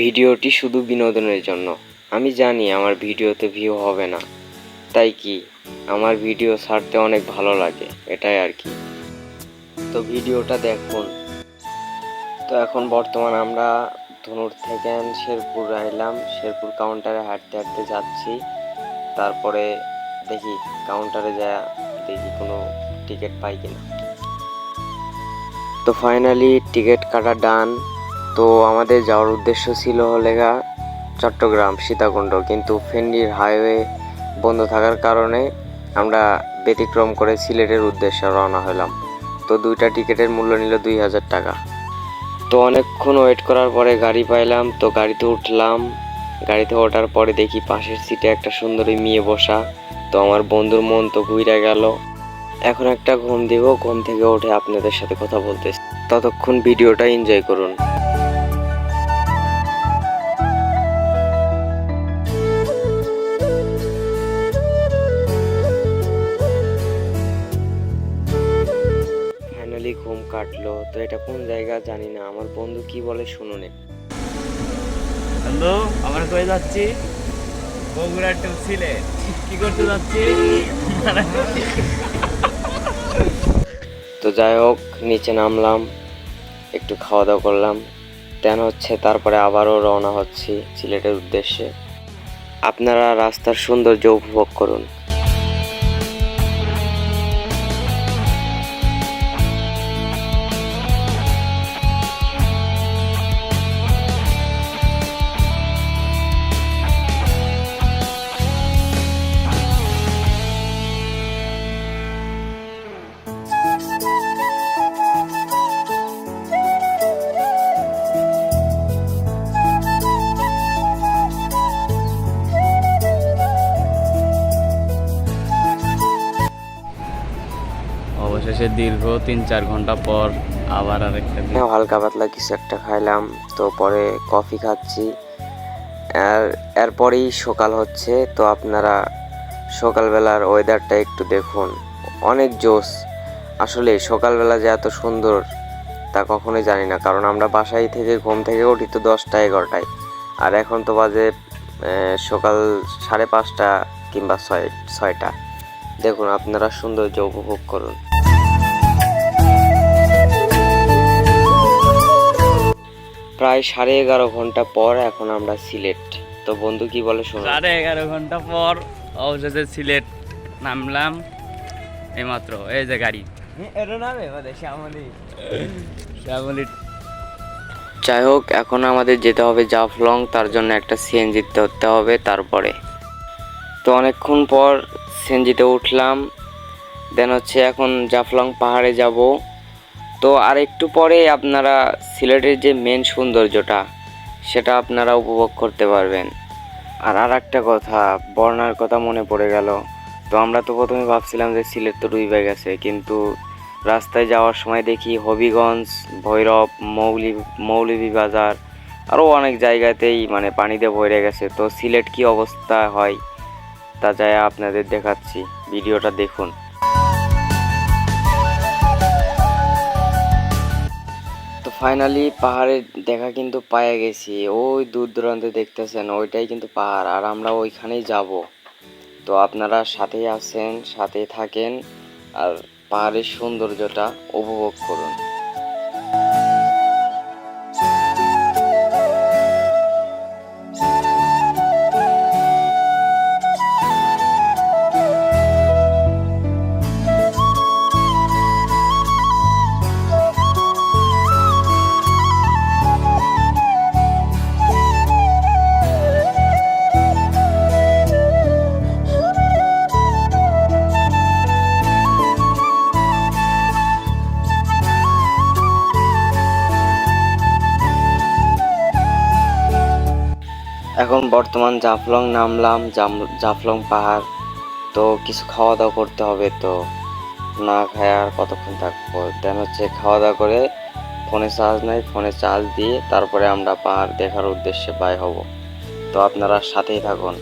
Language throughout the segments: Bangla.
ভিডিওটি শুধু বিনোদনের জন্য। আমি জানি আমার ভিডিওতে ভিউ হবে না। তাই কি? আমার ভিডিও ছাড়তে অনেক ভালো লাগে, এটাই আর কি। তো ভিডিওটা দেখুন। তো এখন বর্তমান আমরা ধনুর থেকে শেরপুর আইলাম। শেরপুর কাউন্টারে হাঁটতে হাঁটতে যাচ্ছি। তারপরে দেখি কাউন্টারে যা দেখি কোনো টিকিট পাই কিনা। তো ফাইনালি টিকিট কাটা ডান তো আমাদের যাওয়ার উদ্দেশ্য ছিল হলেগা চট্টগ্রাম, সীতাকুণ্ড। কিন্তু ফেন্ডির হাইওয়ে বন্ধ থাকার কারণে আমরা ব্যতিক্রম করে সিলেটের উদ্দেশ্যে রওনা হলাম। তো দুইটা টিকিটের মূল্য নিল দুই হাজার টাকা। তো অনেকক্ষণ ওয়েট করার পরে গাড়ি পাইলাম, তো গাড়িতে উঠলাম। গাড়িতে ওঠার পরে দেখি পাশের সিটে একটা সুন্দরী মেয়ে বসা। তো আমার বন্ধুর মন তো ঘুরে গেল। এখন একটা ঘুম দিব, ঘুম থেকে উঠে আপনাদের সাথে কথা বলতে ততক্ষণ ভিডিওটা এনজয় করুন। কাটলো তো এটা কোন জায়গা জানি না। আমার বন্ধু কি বলে শুনুন। হ্যালো আমরা কই যাচ্ছি? বগুড়া টু সিলেট কি করতে যাচ্ছি? তো যাই হোক নিচে নামলাম একটু খাওয়া দাওয়া করলাম। তেন হচ্ছে তারপরে আবারও রওনা হচ্ছি সিলেটের উদ্দেশ্যে। আপনারা রাস্তার সৌন্দর্য উপভোগ করুন। অবশেষে দীর্ঘ তিন চার ঘণ্টা পর আবার আরেকটা হ্যাঁ, হালকা পাতলা কিছু একটা খাইলাম তো পরে কফি খাচ্ছি। আর এরপরেই সকাল হচ্ছে তো আপনারা সকালবেলার ওয়েদারটা একটু দেখুন। অনেক জোস আসলে সকালবেলা যে এত সুন্দর তা কখনোই জানি না কারণ আমরা বাসায় থেকে ঘুম থেকে উঠি তো দশটা এগারোটায়। আর এখন তো বাজে সকাল সাড়ে পাঁচটা কিংবা ছয় ছয়টা। দেখুন আপনারা সৌন্দর্য উপভোগ করুন। প্রায় সাড়ে এগারো ঘণ্টা পর এখন আমরা সিলেট। তো বন্ধু কি বলে শোনো? সাড়ে এগারো ঘণ্টা পর অবশেষে সিলেট নামলাম এইমাত্র এই যে গাড়ি। যাই হোক এখন আমাদের যেতে হবে জাফলং তার জন্য একটা সিএনজি ধরতে হবে তারপরে। তো অনেকক্ষণ পর সিএনজিতে উঠলাম দেন হচ্ছে এখন জাফলং পাহাড়ে যাব। তো আর একটু পরে আপনারা সিলেটের যে মেন সৌন্দর্যটা, সেটা আপনারা উপভোগ করতে পারবেন। আর আর একটা কথা, বর্ণার কথা মনে পড়ে গেল। তো আমরা তো প্রথমে ভাবছিলাম যে সিলেট তো ডুবে গেছে, কিন্তু রাস্তায় যাওয়ার সময় দেখি হবিগঞ্জ, ভৈরব, মৌলি, মৌলভী বাজার, আরও অনেক জায়গাতেই মানে পানিতে ভরে গেছে। তো সিলেট কি অবস্থা হয়, তা যায় আপনাদের দেখাচ্ছি। ভিডিওটা দেখুন। ফাইনালি পাহাড়ের দেখা কিন্তু পায়ে গেছি। ওই দূর দূরান্তে দেখতেছেন, ওইটাই কিন্তু পাহাড়। আর আমরা ওইখানেই যাব। তো আপনারা সাথেই আছেন, সাথেই থাকেন। আর পাহাড়ের সৌন্দর্যটা উপভোগ করুন। এখন বর্তমান জাফলং নামলাম জাফলং পাহাড়, তো কিছু খাওয়া দাওয়া করতে হবে তো। না খায় আর কতক্ষণ থাকব? দেন হচ্ছে খাওয়া দাওয়া করে ফোনে চার্জ নাই, ফোনে চার্জ দিয়ে তারপরে আমরা পাহাড় দেখার উদ্দেশ্যে বাই হব। তো আপনারা সাথেই থাকুন।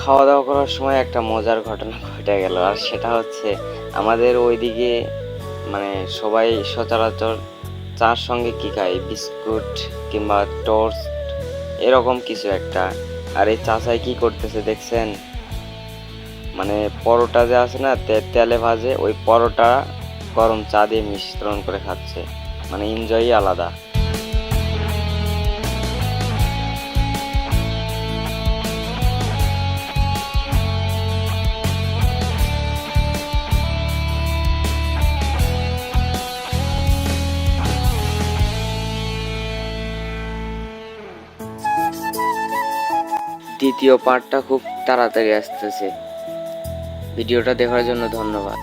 খাওয়া দাওয়া করার সময় একটা মজার ঘটনা ঘটে গেল, আর সেটা হচ্ছে আমাদের ওইদিকে মানে সবাই সচরাচর চার সঙ্গে কী খায়? বিস্কুট কিংবা টোস্ট এরকম কিছু একটা। আর এই চাচাই কি করতেছে দেখছেন? মানে পরোটা যে আছে না তেলে ভাজে, ওই পরোটা গরম চা দিয়ে মিশ্রণ করে খাচ্ছে। মানে এনজয়ই আলাদা। দ্বিতীয় পার্টটা খুব তাড়াতাড়ি আসতেছে। ভিডিওটা দেখার জন্য ধন্যবাদ।